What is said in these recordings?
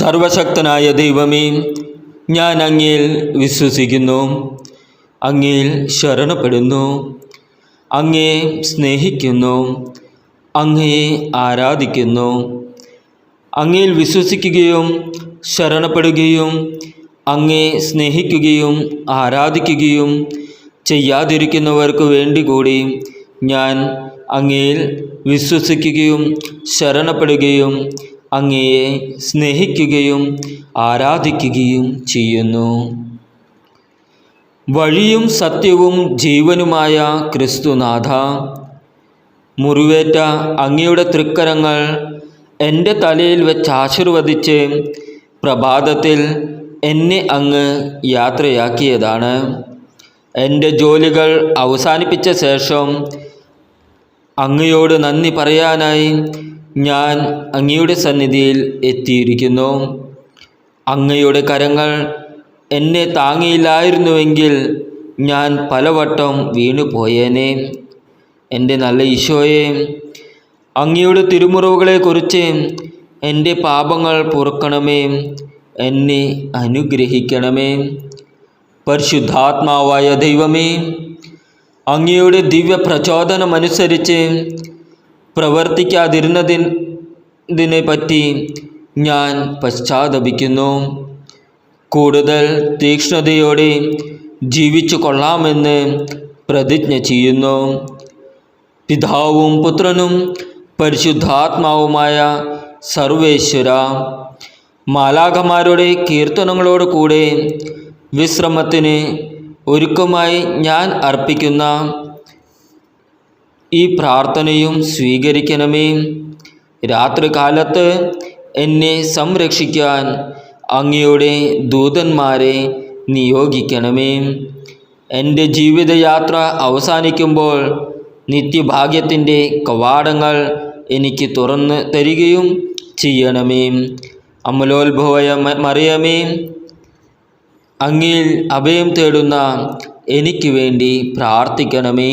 സർവശക്തനായ ദൈവമേ ഞാൻ അങ്ങയിൽ വിശ്വസിക്കുന്നു അങ്ങയിൽ ശരണപ്പെടുന്നു അങ്ങയെ സ്നേഹിക്കുന്നു അങ്ങയെ ആരാധിക്കുന്നു. അങ്ങയിൽ വിശ്വസിക്കുകയും ശരണപ്പെടുകയും അങ്ങയെ സ്നേഹിക്കുകയും ആരാധിക്കുകയും ചെയ്യാതിരിക്കുന്നവർക്ക് വേണ്ടി കൂടി ഞാൻ അങ്ങയിൽ വിശ്വസിക്കുകയും ശരണപ്പെടുകയും അങ്ങയെ സ്നേഹിക്കുകയും ആരാധിക്കുകയും ചെയ്യുന്നു. വഴിയും സത്യവും ജീവനുമായ ക്രിസ്തുനാഥ മുറിവേറ്റ അങ്ങയുടെ തൃക്കരങ്ങൾ എന്റെ തലയിൽ വെച്ച് ആശീർവദിച്ച് പ്രഭാതത്തിൽ എന്നെ അങ്ങ് യാത്രയാക്കിയതാണ്. എന്റെ ജോലികൾ അവസാനിപ്പിച്ച ശേഷം അങ്ങയോട് നന്ദി പറയാനായി ഞാൻ അങ്ങയുടെ സന്നിധിയിൽ എത്തിയിരിക്കുന്നു. അങ്ങയുടെ കരങ്ങൾ എന്നെ താങ്ങിയില്ലായിരുന്നുവെങ്കിൽ ഞാൻ പലവട്ടം വീണു പോയേനെ എന്റെ നല്ല ഈശോയെ അങ്ങയുടെ തിരുമുറവുകളെക്കുറിച്ച് എന്റെ പാപങ്ങൾ പൊറുക്കണമേ എന്നെ അനുഗ്രഹിക്കണമേ. പരിശുദ്ധാത്മാവായ ദൈവമേ അങ്ങയുടെ ദിവ്യ പ്രചോദനമനുസരിച്ച് പ്രവർത്തിക്കാതിരുന്നതിനെ പറ്റി ഞാൻ പശ്ചാത്തപിക്കുന്നു. കൂടുതൽ തീക്ഷ്ണതയോടെ ജീവിച്ചു കൊള്ളാമെന്ന് പ്രതിജ്ഞ ചെയ്യുന്നു. പിതാവും പുത്രനും പരിശുദ്ധാത്മാവുമായ സർവേശ്വര മാലാഖമാരുടെ കീർത്തനങ്ങളോട് കൂടെ വിശ്രമത്തിന് ഒരുക്കമായി ഞാൻ അർപ്പിക്കുന്ന ഈ പ്രാർത്ഥനയും സ്വീകരിക്കണമേ. രാത്രികാലത്ത് എന്നെ സംരക്ഷിക്കാൻ അങ്ങയുടെ ദൂതന്മാരെ നിയോഗിക്കണമേ. എന്റെ ജീവിതയാത്ര അവസാനിക്കുമ്പോൾ നിത്യഭാഗ്യത്തിന്റെ കവാടങ്ങൾ എനിക്ക് തുറന്ന് തരികയും ചെയ്യണമേ. അമലോത്ഭവയ മറിയമേ അങ്ങിൽ അഭയം തേടുന്ന എനിക്ക് വേണ്ടി പ്രാർത്ഥിക്കണമേ.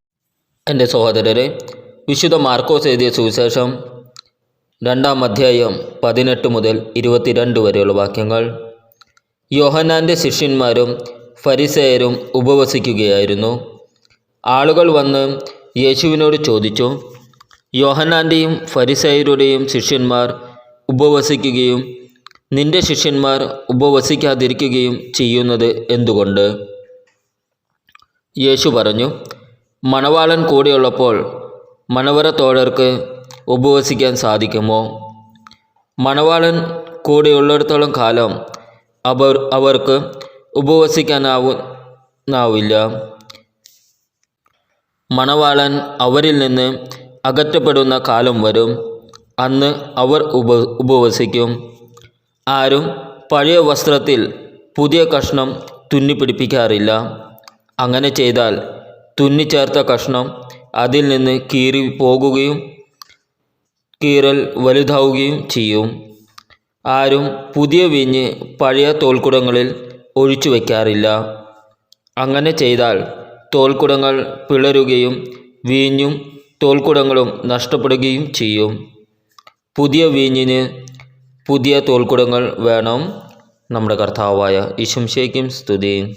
എന്റെ സഹോദരരെ വിശുദ്ധ മാർക്കോസ് എഴുതിയ സുവിശേഷം രണ്ടാം അധ്യായം പതിനെട്ട് മുതൽ ഇരുപത്തിരണ്ട് വരെയുള്ള വാക്യങ്ങൾ. യോഹനാന്റെ ശിഷ്യന്മാരും ഫരിസേയരും ഉപവസിക്കുകയായിരുന്നു. ആളുകൾ വന്ന് യേശുവിനോട് ചോദിച്ചു യോഹനാന്റെയും ഫരിസേയരുടെയും ശിഷ്യന്മാർ ഉപവസിക്കുകയും നിന്റെ ശിഷ്യന്മാർ ഉപവസിക്കാതിരിക്കുകയും ചെയ്യുന്നത് എന്തുകൊണ്ട്? യേശു പറഞ്ഞു മണവാളൻ കൂടെയുള്ളപ്പോൾ മണവറത്തോഴർക്ക് ഉപവസിക്കാൻ സാധിക്കുമോ? മണവാളൻ കൂടെയുള്ളിടത്തോളം കാലം അവർ അവർക്ക് ഉപവസിക്കാനാവുന്നാവില്ല. മണവാളൻ അവരിൽ നിന്ന് അകറ്റപ്പെടുന്ന കാലം വരും. അന്ന് അവർ ഉപ ഉപവസിക്കും. ആരും പഴയ വസ്ത്രത്തിൽ പുതിയ കഷ്ണം തുന്നിപ്പിടിപ്പിക്കാറില്ല. അങ്ങനെ ചെയ്താൽ തുന്നിച്ചേർത്ത കഷ്ണം അതിൽ നിന്ന് കീറി പോകുകയും കീറൽ വലുതാവുകയും ചെയ്യും. ആരും പുതിയ വിഞ്ഞ് പഴയ തോൽക്കുടങ്ങളിൽ ഒഴിച്ചു വയ്ക്കാറില്ല. അങ്ങനെ ചെയ്താൽ തോൽക്കുടങ്ങൾ പിളരുകയും വീഞ്ഞും തോൽക്കുടങ്ങളും നഷ്ടപ്പെടുകയും ചെയ്യും. പുതിയ വീഞ്ഞിന് പുതിയ തോൽക്കുടങ്ങൾ വേണം. നമ്മുടെ കർത്താവായ ഈശംശയ്ക്കും സ്തുതി.